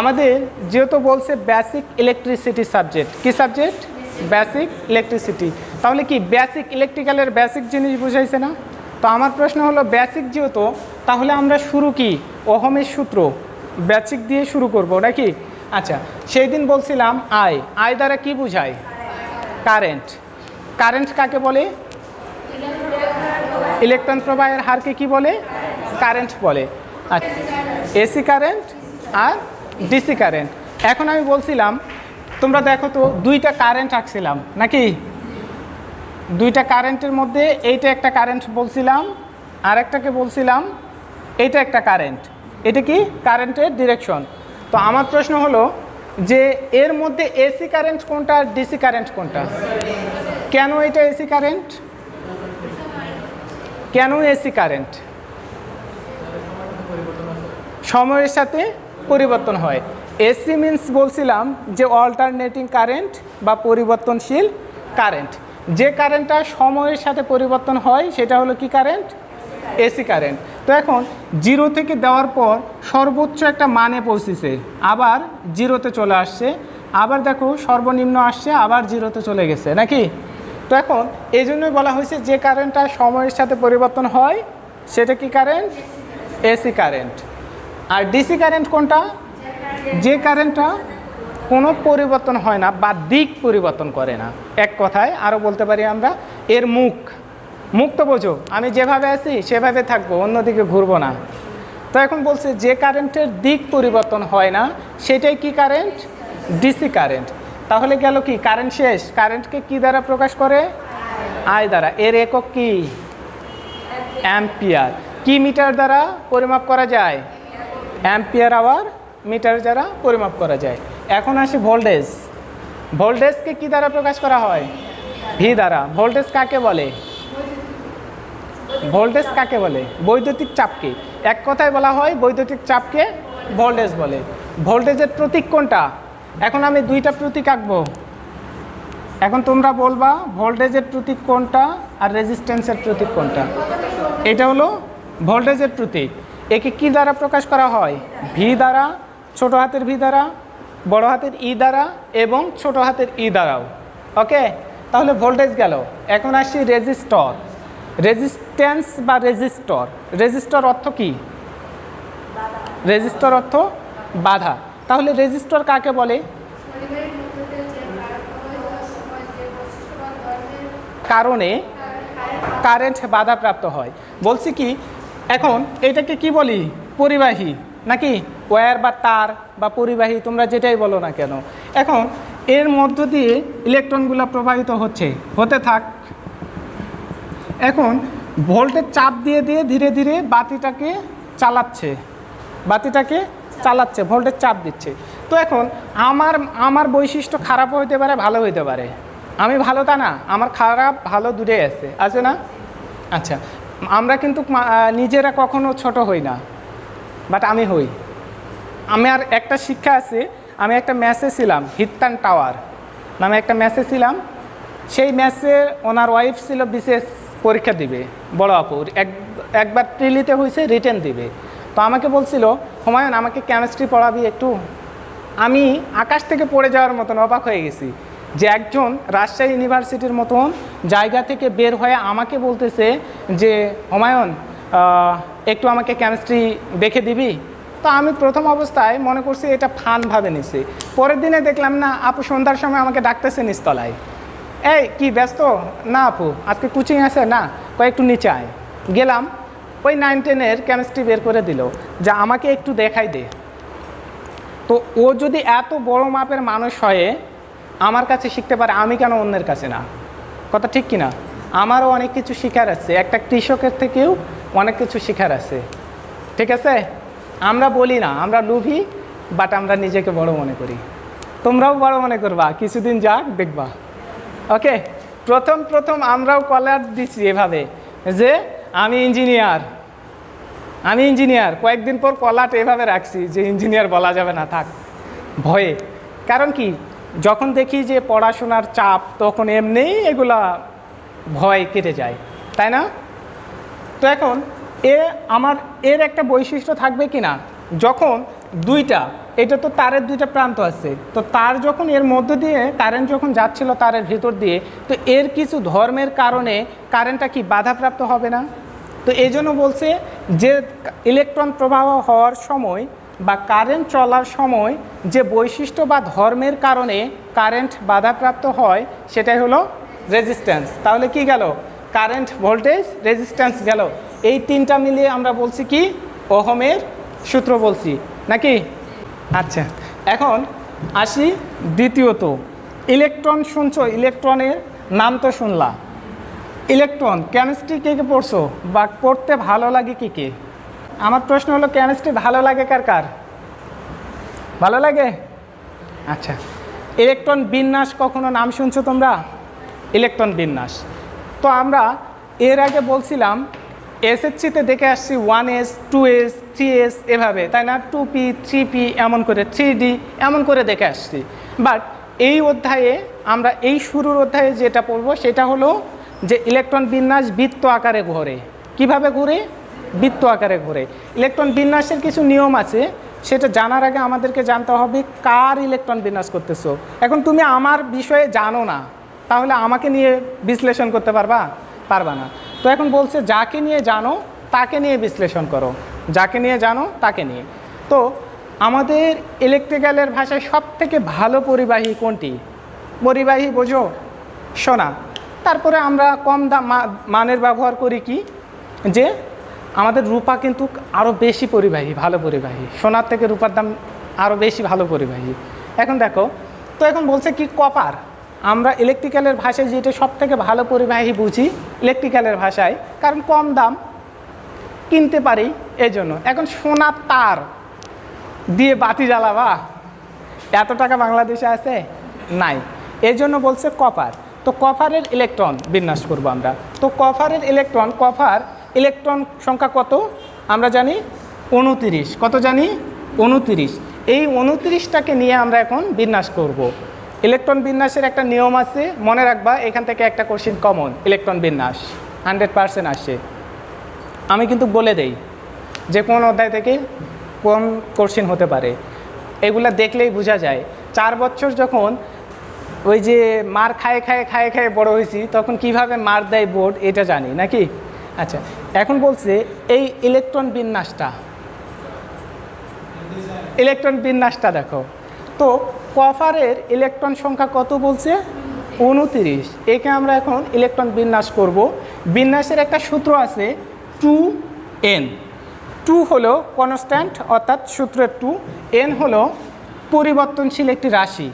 আমাদের যেহেতু বলছে বেসিক ইলেকট্রিসিটি সাবজেক্ট কি সাবজেক্ট বেসিক ইলেকট্রিসিটি তাহলে কি বেসিক ইলেকট্রিক্যালের বেসিক জিনিস বুঝাইছে না? তো আমার প্রশ্ন হলো বেসিক যেহেতু, তাহলে আমরা শুরু কি? ওহমের সূত্র। বেসিক দিয়ে শুরু করব, নাকি? আচ্ছা সেই দিন বলছিলাম আয় আই দ্বারা কি বুঝায়? কারেন্ট কারেন্ট কাকে বলে? ইলেকট্রন প্রবাহের হারকে কি বলে? কারেন্ট বলে। আচ্ছা এসি কারেন্ট আর ডিসি কারেন্ট এখন আমি বলছিলাম, তোমরা দেখো তো দুইটা কারেন্ট আঁকছিলাম, নাকি? দুইটা কারেন্টের মধ্যে এইটা একটা কারেন্ট বলছিলাম আর একটাকে বলছিলাম, এইটা একটা কারেন্ট এটা কি? কারেন্টের ডিরেকশন তো আমার প্রশ্ন হলো যে এর মধ্যে এসি কারেন্ট কোনটা আর ডিসি কারেন্ট কোনটা? কেন এটা এসি কারেন্ট কেন এসি কারেন্ট সময়ের সাথে পরিবর্তন হয়। এসি মিন্স বলছিলাম যে অল্টারনেটিং কারেন্ট বা পরিবর্তনশীল কারেন্ট যে কারেন্টটা সময়ের সাথে পরিবর্তন হয়, সেটা হলো কি কারেন্ট এসি কারেন্ট তো এখন জিরো থেকে দেওয়ার পর সর্বোচ্চ একটা মানে পৌঁছেছে। আবার জিরোতে চলে আসছে। আবার দেখো সর্বনিম্ন আসছে, আবার জিরোতে চলে গেছে, নাকি? তো এখন এই জন্যই বলা হয়েছে যে কারেন্টটা সময়ের সাথে পরিবর্তন হয়, সেটা কি কারেন্ট এসি কারেন্ট আর ডিসি কারেন্ট কোনটা? যে কারেন্টটা কোনো পরিবর্তন হয় না বা দিক পরিবর্তন করে না। এক কথায় আরও বলতে পারি আমরা, এর মুখ। মুখ তো বোঝো, আমি যেভাবে আছি সেভাবে থাকব, অন্যদিকে ঘুরবো না। তো এখন বলছে যে কারেন্টের দিক পরিবর্তন হয় না, সেটাই কি কারেন্ট ডিসি কারেন্ট তাহলে গেল কি? কারেন্ট শেষ। কারেন্টকে কি দ্বারা প্রকাশ করে? আয় দ্বারা। এর একক কি? অ্যাম্পিয়ার কি মিটার দ্বারা পরিমাপ করা যায়? অ্যাম্পিয়ার আওয়ার মিটার দ্বারা পরিমাপ করা যায়। এখন আসি ভোল্টেজ। ভোল্টেজকে কি দ্বারা প্রকাশ করা হয়? ভি দ্বারা। ভোল্টেজ কাকে বলে? ভোল্টেজ কাকে বলে? বৈদ্যুতিক চাপকে। এক কথায় বলা হয় বৈদ্যুতিক চাপকে ভোল্টেজ বলে। ভোল্টেজের প্রতীক কোনটা? এখন আমি দুইটা প্রতীক আঁকবো। এখন তোমরা বলবা ভোল্টেজের প্রতীক কোনটা আর রেজিস্ট্যান্সের প্রতীক কোনটা। এটা হলো ভোল্টেজের প্রতীক। একে কি দ্বারা প্রকাশ করা হয়? ভি দ্বারা, ছোট হাতের ভি দ্বারা, বড় হাতের ই দ্বারা এবং ছোট হাতের ই দ্বারাও। ওকে? তাহলে ভোল্টেজ গেল। এখন আসি রেজিস্টর। রেজিস্ট্যান্স বা রেজিস্টর। রেজিস্টর অর্থ কি? রেজিস্টর অর্থ বাধা। তাহলে রেজিস্টর কাকে বলে? কারণে কারেন্ট বাধাপ্রাপ্ত হয়। বলছি কি এখন এটাকে কি বলি? পরিবাহী। নাকি ওয়্যার বা তার বা পরিবাহী, তোমরা যেটাই বলো না কেন? এখন এর মধ্য দিয়ে ইলেকট্রনগুলো প্রবাহিত হচ্ছে। হতে থাক। এখন ভোল্টের চাপ দিয়ে দিয়ে ধীরে ধীরে বাতিটাকে চালাচ্ছে। বাতিটাকে চালাচ্ছে, ভোল্টের চাপ দিচ্ছে। তো এখন আমার আমার বৈশিষ্ট্য খারাপ হইতে পারে ভালো হইতে পারে। আমি ভালো তা না, আমার খারাপ ভালো দূরে আছে। আছে না? আচ্ছা। আমরা কিন্তু নিজেরা কখনো ছোট হই না বাট আমি হই। আমার একটা শিক্ষা আছে, আমি একটা ম্যাচে ছিলাম হিত্তান টাওয়ার নামে একটা ম্যাচে ছিলাম। সেই ম্যাচে ওনার ওয়াইফ ছিল বিশেষ পরীক্ষা দিবে, বড় আপু, এক, একবার ট্রিলিতে হয়েছে রিটেন দিবে। তো আমাকে বলছিল, হুমায়ুন, আমাকে কেমিস্ট্রি পড়াবি একটু। আমি আকাশ থেকে পড়ে যাওয়ার মতন অবাক হয়ে গেছি যে একজন রাজশাহী ইউনিভার্সিটির মতন জায়গা থেকে বের হয়ে আমাকে বলতেছে যে, হুমায়ুন একটু আমাকে কেমিস্ট্রি দেখে দিবি? তো আমি প্রথম অবস্থায় মনে করছি এটা ফান ভাবে নিছি। পরের দিনে দেখলাম, না, আপু সন্ধ্যার সময় আমাকে ডাকতেছে নিচতলায়। এই, কি, ব্যস্ত? না, আপু, আজকে কোচিং আছে, না, কয়েকটু নিচে আয়। গেলাম, ওই নাইন টেনের কেমিস্ট্রি বের করে দিল, যা আমাকে একটু দেখাই দে। তো ও যদি এত বড় মাপের মানুষ হয়ে আমার কাছে শিখতে পারে, আমি কেন অন্যের কাছে না? কথা ঠিক কি না আমারও অনেক কিছু শেখার আছে। একটা কৃষকের থেকেও অনেক কিছু শেখার আছে। ঠিক আছে? আমরা বলি না, আমরা লুভি বাট আমরা নিজেকে বড় মনে করি। তোমরাও বড় মনে করবা, কিছুদিন যাক, দেখবা। ওকে প্রথম প্রথম আমরাও কলার দিচ্ছি এভাবে যে আমি ইঞ্জিনিয়ার আমি ইঞ্জিনিয়ার কয়েকদিন পর কলাট এভাবে রাখছি যে ইঞ্জিনিয়ার বলা যাবে না, থাক। ভয়ে। কারণ কি? যখন দেখি যে পড়াশোনার চাপ, তখন এমনিই এগুলা ভয় কেটে যায়, তাই না? তো এখন এ আমার, এর একটা বৈশিষ্ট্য থাকবে কি না যখন দুইটা, এটা তো তারের দুইটা প্রান্ত আছে, তো তার যখন এর মধ্য দিয়ে কারেন্ট যখন যাচ্ছিল তারের ভিতর দিয়ে, তো এর কিছু ধর্মের কারণে কারেন্টটা কি বাধাপ্রাপ্ত হবে না? তো এই জন্য বলছে যে ইলেকট্রন প্রবাহ হওয়ার সময় বা কারেন্ট চলার সময় যে বৈশিষ্ট্য বা ধর্মের কারণে কারেন্ট বাধাপ্রাপ্ত হয়, সেটাই হলো রেজিস্ট্যান্স তাহলে কি গেল? কারেন্ট ভোল্টেজ রেজিস্ট্যান্স গেল। এই তিনটা মিলিয়ে আমরা বলছি কি? ওহমের সূত্র বলছি। নাকি? আচ্ছা এখন আসি দ্বিতীয়ত। ইলেকট্রন শুনছো? ইলেকট্রনের নাম তো শুনলা। ইলেকট্রন কেমিস্ট্রি কে কে পড়ছো? বা পড়তে ভালো লাগে কী কে? আমার প্রশ্ন হলো, কেমিস্ট্রি ভালো লাগে কার কার? ভালো লাগে? আচ্ছা ইলেকট্রন বিন্যাস কখনো নাম শুনছো তোমরা? ইলেকট্রন বিন্যাস। তো আমরা এর আগে বলছিলাম এসএসসিতে দেখে আসছি one S two S three S এভাবে, তাই না? টু পি থ্রি পি এমন করে থ্রি ডি এমন করে দেখে আসছি। বাট এই অধ্যায়ে আমরা এই শুরুর অধ্যায়ে যেটা পড়ব, সেটা হলো যে ইলেকট্রন বিন্যাস বৃত্ত আকারে ঘোরে। কীভাবে ঘুরে? বৃত্ত আকারে ঘুরে। ইলেকট্রন বিন্যাসের কিছু নিয়ম আছে, সেটা জানার আগে আমাদেরকে জানতে হবে কার ইলেকট্রন বিন্যাস করতেছো। এখন তুমি আমার বিষয়ে জানো না, তাহলে আমাকে নিয়ে বিশ্লেষণ করতে পারবা? পারবা না। তো এখন বলছে, যাকে নিয়ে জানো, তাকে নিয়ে বিশ্লেষণ করো। যাকে নিয়ে জানো, তাকে নিয়ে। তো আমাদের ইলেকট্রিক্যালের ভাষায় সব থেকে ভালো পরিবাহী কোনটি? পরিবাহী বোঝো সোনা তারপরে আমরা কম দাম মানের ব্যবহার করি কি? যে আমাদের রূপা কিন্তু আরও বেশি পরিবাহী, ভালো পরিবাহী। সোনার থেকে রূপার দাম আরও বেশি ভালো পরিবাহী। এখন দেখো, তো এখন বলছে কি কপার? আমরা ইলেকট্রিক্যালের ভাষায় যেটা সব থেকে ভালো পরিবাহী বুঝি ইলেকট্রিক্যালের ভাষায়, কারণ কম দাম কিনতে পারি এই জন্য এখন সোনার তার দিয়ে বাতি জ্বালাবা, এত টাকা বাংলাদেশে আছে? নাই। এই জন্য বলছে কপার। তো কপারের ইলেকট্রন বিন্যাস করব আমরা। তো কপারের ইলেকট্রন কপার ইলেকট্রন সংখ্যা কত? আমরা জানি উনতিরিশ। কত জানি? উনতিরিশ। এই উনতিরিশটাকে নিয়ে আমরা এখন বিন্যাস করব। ইলেকট্রন বিন্যাসের একটা নিয়ম আছে, মনে রাখবা, এখান থেকে একটা কোশ্চিন কমন ইলেকট্রন বিন্যাস। হান্ড্রেড পারসেন্ট আসে। আমি কিন্তু বলে দেই, যে কোন অধ্যায় থেকে কোন কোশ্চিন হতে পারে। এগুলা দেখলেই বোঝা যায়। চার বছর যখন ওই যে মার খায়ে খায়ে খায়ে খায়ে বড় হয়েছি, তখন কীভাবে মার দেয় বোর্ড, এটা জানি, নাকি? আচ্ছা এখন বলছে এই ইলেকট্রন বিন্যাসটা। ইলেকট্রন বিন্যাসটা দেখো। তো কফারের ইলেকট্রন সংখ্যা কত বলছে? উনতিরিশ। একে আমরা এখন ইলেকট্রন বিন্যাস করব। বিন্যাসের একটা সূত্র আছে টু এন। টু হলো কনস্ট্যান্ট, অর্থাৎ সূত্রের টু। এন হলো পরিবর্তনশীল একটি রাশি।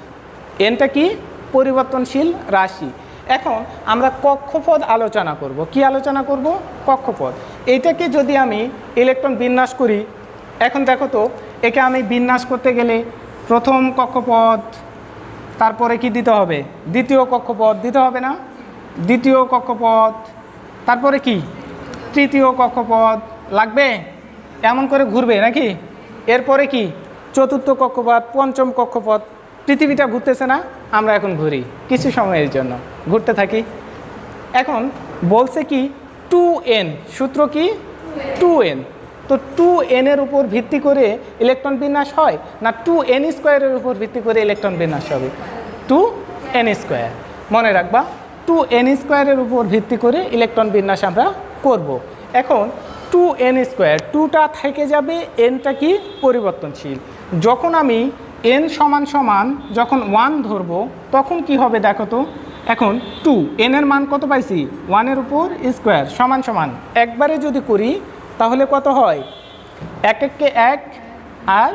এনটা কি? পরিবর্তনশীল রাশি। এখন আমরা কক্ষপথ আলোচনা করব। কি আলোচনা করব? কক্ষপথ। এইটাকে যদি আমি ইলেকট্রন বিন্যাস করি, এখন দেখো তো, একে আমি বিন্যাস করতে গেলে প্রথম কক্ষপথ, তারপরে কি দিতে হবে? দ্বিতীয় কক্ষপথ দিতে হবে না? দ্বিতীয় কক্ষপথ, তারপরে কি? তৃতীয় কক্ষপথ লাগবে? এমন করে ঘুরবে নাকি? এরপরে কি? চতুর্থ কক্ষপথ, পঞ্চম কক্ষপথ, পৃথিবীটা ঘুরতেছে না? আমরা এখন ঘুরি কিছু সময়ের জন্য। ঘুরতে থাকি। এখন বলছে কি টু এন সূত্র কি? টু এন তো টু এনের উপর ভিত্তি করে ইলেকট্রন বিন্যাস হয় না টু এন স্কোয়ারের উপর ভিত্তি করে ইলেকট্রন বিন্যাস হবে? টু এন স্কোয়ার মনে রাখবা টু এন স্কোয়ারের উপর ভিত্তি করে ইলেকট্রন বিন্যাস আমরা করব। এখন টু এন স্কোয়ার টুটা থেকে যাবে এনটা কি? পরিবর্তনশীল। যখন আমি এন সমান সমান যখন ওয়ান ধরবো, তখন কি হবে দেখো তো? এখন টু এনের মান কত পাইছি? ওয়ানের উপর স্কোয়ার সমান সমান। একবারে যদি করি, তাহলে কত হয়? এক এককে এক আর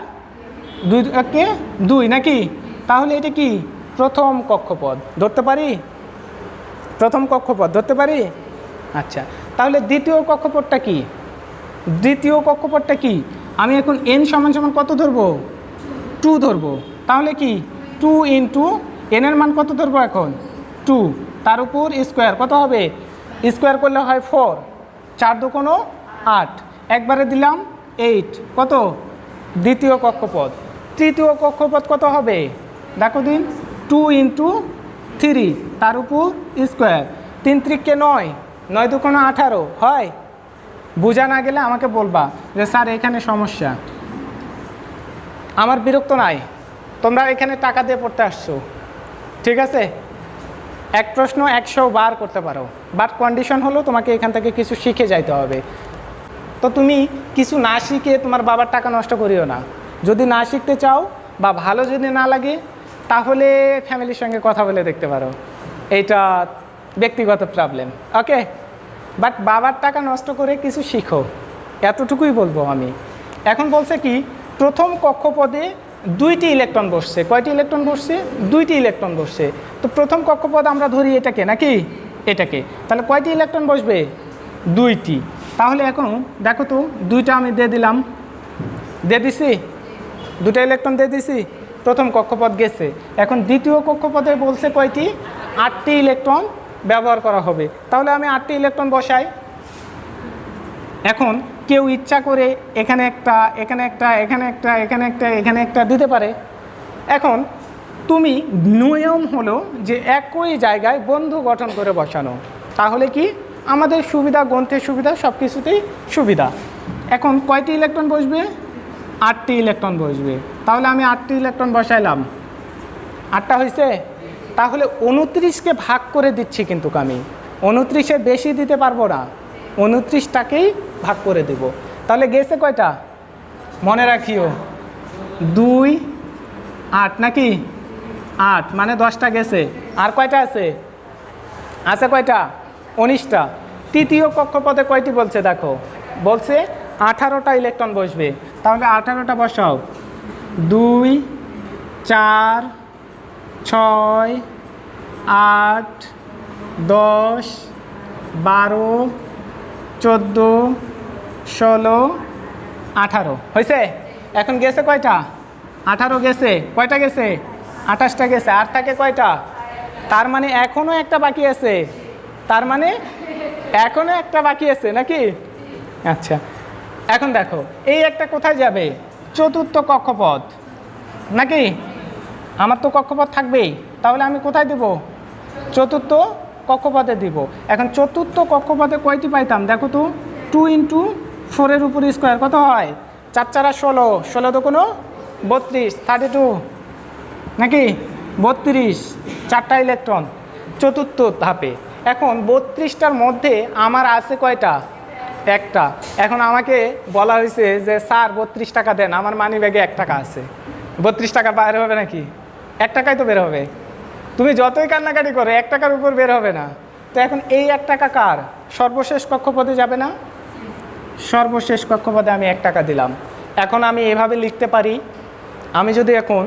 দুই এককে দুই, নাকি? তাহলে এটা কি? প্রথম কক্ষপথ। ধরতে পারি? প্রথম কক্ষপথ। ধরতে পারি? আচ্ছা তাহলে দ্বিতীয় কক্ষপথটা কি? দ্বিতীয় কক্ষপথটা কি? আমি এখন এন সমান সমান কত ধরবো? টু ধরবো। তাহলে কি? টু ইন্টু এনের মান কত ধরবো এখন? টু তার উপর স্কোয়ার কত হবে? স্কোয়ার করলে হয় ফোর চার দুকোনো আট। একবারে দিলাম এইট কত? দ্বিতীয় কক্ষপথ। তৃতীয় কক্ষপথ কত হবে? দেখো দিন টু ইন্টু থ্রি তার উপর স্কোয়ার তিন ত্রিককে নয়। নয় দুকোনো আঠারো। হয়? বোঝা না গেলে আমাকে বলবা যে, স্যার, এখানে সমস্যা। আমার বিরক্ত নাই। তোমরা এখানে টাকা দিয়ে পড়তে আসছো। ঠিক আছে? এক প্রশ্ন একশো বার করতে পারো। বাট কন্ডিশন হলো তোমাকে এখান থেকে কিছু শিখে যাইতে হবে। তো তুমি কিছু না শিখে তোমার বাবার টাকা নষ্ট করিও না। যদি না শিখতে চাও বা ভালো যদি না লাগে, তাহলে ফ্যামিলির সঙ্গে কথা বলে দেখতে পারো। এইটা ব্যক্তিগত প্রবলেম ওকে বাট বাবার টাকা নষ্ট করে কিছু শিখো। এতটুকুই বলব আমি। এখন বলছে কি প্রথম কক্ষপদে দুইটি ইলেকট্রন বসছে। কয়টি ইলেকট্রন বসছে? দুইটি ইলেকট্রন বসছে। তো প্রথম কক্ষপদ আমরা ধরি এটাকে, নাকি? এটাকে। তাহলে কয়টি ইলেকট্রন বসবে? দুইটি। তাহলে এখন দেখো তো, দুইটা আমি দিয়ে দিলাম। দিয়ে দিছি? দুটা ইলেকট্রন দিয়ে দিছি? প্রথম কক্ষপথ গেছে। এখন দ্বিতীয় কক্ষপথে বলছে কয়টি? আটটি ইলেকট্রন ব্যবহার করা হবে। তাহলে আমি আটটি ইলেকট্রন বসাই। এখন কেউ ইচ্ছা করে এখানে একটা এখানে একটা এখানে একটা এখানে একটা এখানে একটা দিতে পারে। এখন তুমি নিয়ম হলো যে একই জায়গায় বন্ধু গঠন করে বসানো। তাহলে কি? আমাদের সুবিধা, গ্রন্থের সুবিধা সব কিছুতেই সুবিধা। এখন কয়টি ইলেকট্রন বসবে? আটটি ইলেকট্রন বসবে। তাহলে আমি আটটি ইলেকট্রন বসাইলাম। আটটা হয়েছে তাহলে উনত্রিশকে ভাগ করে দিচ্ছি কিন্তু আমি। উনত্রিশে বেশি দিতে পারব না। উনত্রিশটাকেই ভাগ করে দেব। তাহলে গেছে কয়টা? মনে রাখিও। দুই, আট নাকি? আট মানে দশটা গেছে। আর কয়টা আছে? আছে কয়টা? উনিশটা। তৃতীয় কক্ষপথে কয়টি বলছে দেখো? বলছে আঠারোটা ইলেকট্রন বসবে। তাহলে আঠারোটা বসাও। দুই, চার, ছয়, আট, দশ, বারো, চোদ্দ ষোলো, আঠারো। হয়েছে এখন গেছে কয়টা? আঠারো গেছে। কয়টা গেছে? আঠাশটা গেছে। আর থাকে কয়টা? তার মানে এখনও একটা বাকি আছে। তার মানে এখনও একটা বাকি আছে নাকি? আচ্ছা এখন দেখো, এই একটা কোথায় যাবে? চতুর্থ কক্ষপথ। নাকি? আমার তো কক্ষপথ থাকবেই। তাহলে আমি কোথায় দেব? চতুর্থ কক্ষপথে দিব। এখন চতুর্থ কক্ষপথে কয়টি পাইতাম? দেখো তো টু ইন্টু ফোরের উপর স্কোয়ার, কত হয়? চার চারা ষোলো ষোলো তো কোনো বত্রিশ থার্টি টু নাকি? বত্রিশ, চারটা ইলেকট্রন চতুর্থ ধাপে। এখন বত্রিশটার মধ্যে আমার আছে কয়টা? একটা। এখন আমাকে বলা হয়েছে যে, স্যার, বত্রিশ টাকা দেন, আমার মানি ব্যাগে এক টাকা আছে। বত্রিশ টাকা বাইরে হবে নাকি? এক টাকায় তো বের হবে। তুমি যতই কান্নাকাটি করো, এক টাকার উপর বের হবে না। তো এখন এই এক টাকা কার? সর্বশেষ কক্ষপথে যাবে না? সর্বশেষ কক্ষপথে আমি এক টাকা দিলাম। এখন আমি এভাবে লিখতে পারি, আমি যদি এখন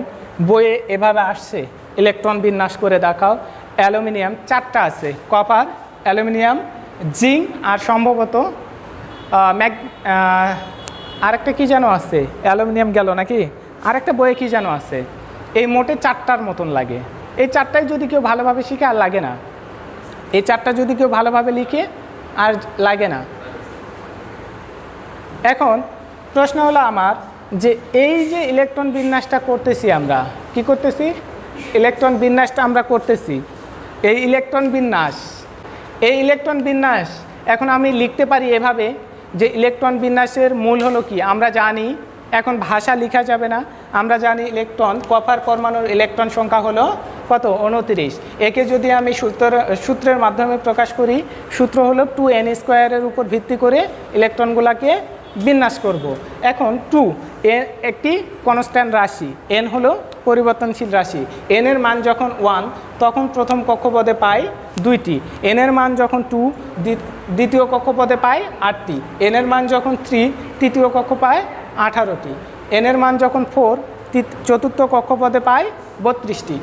বইয়ে এভাবে আসছে, ইলেকট্রন বিন্যাস করে দেখাও, অ্যালুমিনিয়াম চারটা আছে, কপার, অ্যালুমিনিয়াম, জিঙ্ক আর সম্ভবত ম্যাগ আরেকটা কী যেন আছে, অ্যালুমিনিয়াম গেল নাকি? আরেকটা বইয়ে কী যেন আছে। এই মোটে চারটার মতন লাগে। এই চারটায় যদি কেউ ভালোভাবে শিখে আর লাগে না। এই চারটা যদি কেউ ভালোভাবে লিখে আর লাগে না। এখন প্রশ্ন হলো আমার যে এই যে ইলেকট্রন বিন্যাসটা করতেছি আমরা, কি করতেছি? ইলেকট্রন বিন্যাসটা আমরা করতেছি। এই ইলেকট্রন বিন্যাস, এই ইলেকট্রন বিন্যাস, এখন আমি লিখতে পারি এভাবে যে ইলেকট্রন বিন্যাসের মূল হলো কি? আমরা জানি এখন ভাষা লেখা যাবে না। আমরা জানি ইলেকট্রন, কপার পরমাণুর ইলেকট্রন সংখ্যা হলো কত? উনত্রিশ একে যদি আমি সূত্র, সূত্রের মাধ্যমে প্রকাশ করি, সূত্র হলো টু এন স্কোয়ারের উপর ভিত্তি করে ইলেকট্রনগুলোকে বিন্যাস করব। এখন টু, এ একটি কনস্ট্যান্ট রাশি। এন হলো পরিবর্তনশীল রাশি। এন এর মান যখন ওয়ান তখন প্রথম কক্ষপদে পাই দুইটি। এন এর মান যখন টু দ্বিতীয় কক্ষপদে পাই আটটি। এন এর মান যখন থ্রি তৃতীয় কক্ষ পায় আঠারোটি। এন এর মান যখন ফোর চতুর্থ কক্ষপদে পাই বত্রিশটি।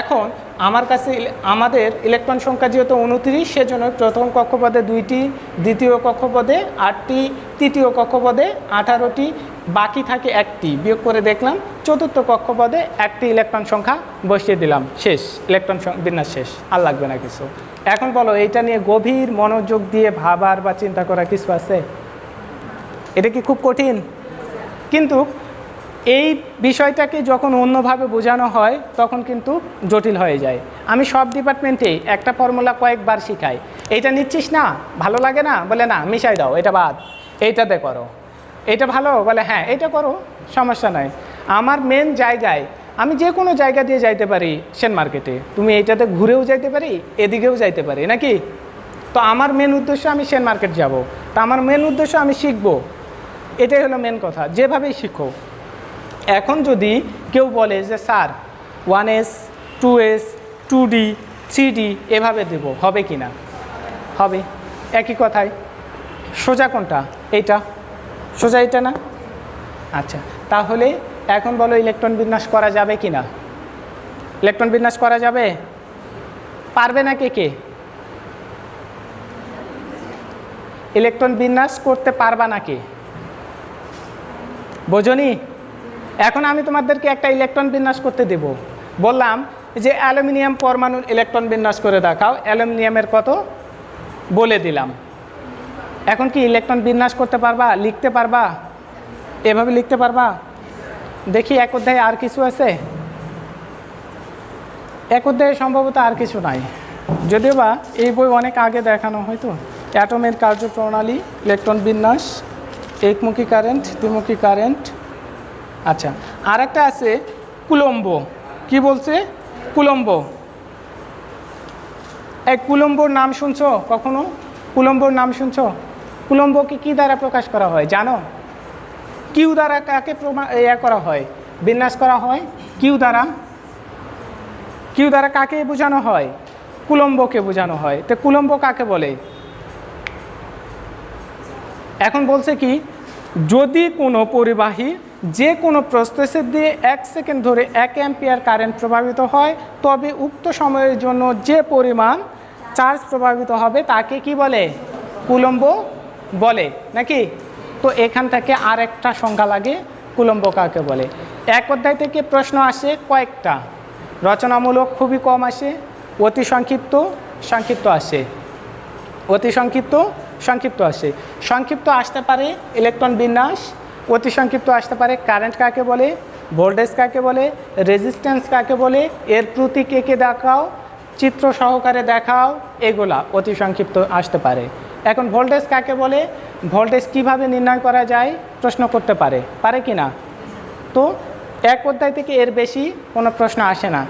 এখন আমার কাছে আমাদের ইলেকট্রন সংখ্যা যেহেতু উনত্রিশ, সেজন্য প্রথম কক্ষপদে দুইটি, দ্বিতীয় কক্ষপদে আটটি, তৃতীয় কক্ষপদে আঠারোটি, বাকি থাকে একটি। বিয়োগ করে দেখলাম, চতুর্থ কক্ষপদে একটি ইলেকট্রন সংখ্যা বসিয়ে দিলাম। শেষ, ইলেকট্রন বিন্যাস শেষ, আর লাগবে না কিছু। এখন বলো, এইটা নিয়ে গভীর মনোযোগ দিয়ে ভাবার বা চিন্তা করা কিছু আছে? এটা কি খুব কঠিন? কিন্তু এই বিষয়টাকে যখন অন্যভাবে বোঝানো হয়, তখন কিন্তু জটিল হয়ে যায়। আমি সব ডিপার্টমেন্টেই একটা ফর্মুলা কয়েকবার শিখাই। এইটা নিচ্ছিস না? ভালো লাগে না? বলে, না, মিশাই দাও, এটা বাদ। এইটাতে করো। এটা ভালো? বলে হ্যাঁ এটা করো, সমস্যা নাই। আমার মেন জায়গায়, আমি যে কোনো জায়গা দিয়ে যাইতে পারি সেন মার্কেটে তুমি এইটাতে ঘুরেও যাইতে পারি, এদিকেও যাইতে পারি, নাকি? তো আমার মেন উদ্দেশ্য আমি সেন মার্কেট যাব। তা আমার মেন উদ্দেশ্য আমি শিখব। এটাই হলো মেন কথা। যেভাবেই শিখো। এখন যদি কেউ বলে যে, sir one S two S two D three D এভাবে দেব, হবে কি না? হবে। একই কথাই। সোজা কোনটা? এইটা। সোজা এটা না? আচ্ছা তাহলে এখন বলো ইলেকট্রন বিন্যাস করা যাবে কি না? ইলেকট্রন বিন্যাস করা যাবে? পারবে না কে কে? ইলেকট্রন বিন্যাস করতে পারবা না কে? বোঝনি? এখন আমি তোমাদেরকে একটা ইলেকট্রন বিন্যাস করতে দেব। বললাম যে অ্যালুমিনিয়াম পরমাণুর ইলেকট্রন বিন্যাস করে দেখাও, অ্যালুমিনিয়ামের কত? বলে দিলাম। এখন কি ইলেকট্রন বিন্যাস করতে পারবা? লিখতে পারবা? এভাবে লিখতে পারবা? দেখি, এক অধ্যায়ে আর কিছু আছে? এক অধ্যায়ে সম্ভবত আর কিছু নাই। যদিও বা এই বই অনেক আগে দেখানো হয়তো অ্যাটমের কার্যপ্রণালী ইলেকট্রন বিন্যাস, একমুখী কারেন্ট দ্বিমুখী কারেন্ট আচ্ছা আর একটা আছে কুলম্বো। কি বলছে? কুলম্বো। এই কুলম্বোর নাম শুনছো কখনো? কুলম্বোর নাম শুনছো? কুলম্বোকে কি দ্বারা প্রকাশ করা হয় জানো? কিউ দ্বারা কাকে প্রমাণ ইয়া করা হয়? বিন্যাস করা হয়? কিউ দ্বারা? কিউ দ্বারা কাকে বোঝানো হয়? কুলম্বকে বোঝানো হয়। তো কুলম্ব কাকে বলে? এখন বলছে কি, যদি কোনো পরিবাহী যে কোনো প্রস্তেসের দিয়ে এক সেকেন্ড ধরে এক অ্যাম্পিয়ার কারেন্ট প্রভাবিত হয়, তবে উক্ত সময়ের জন্য যে পরিমাণ চার্জ প্রভাবিত হবে তাকে কি বলে? কুলম্ব বলে, নাকি? তো এখান থেকে আর একটা সংখ্যা লাগে, কুলম্ব কাকে বলে? এক অধ্যায় থেকে প্রশ্ন আসে কয়েকটা। রচনামূলক খুবই কম আসে, অতি সংক্ষিপ্ত সংক্ষিপ্ত আসে। অতি সংক্ষিপ্ত সংক্ষিপ্ত আসে। সংক্ষিপ্ত আসতে পারে ইলেকট্রন বিন্যাস অতি সংক্ষিপ্ত আসতে পারে। কারেন্ট কাকে বলে? ভোল্টেজ কাকে বলে? রেজিস্ট্যান্স কাকে বলে? এর প্রতি কে কে দেখাও? চিত্র সহকারে দেখাও। এগুলা অতি সংক্ষিপ্ত আসতে পারে। এখন ভোল্টেজ কাকে বলে? ভোল্টেজ কীভাবে নির্ণয় করা যায়? প্রশ্ন করতে পারে। পারে কি না তো এক অধ্যায় থেকে এর বেশি কোনো প্রশ্ন আসে না।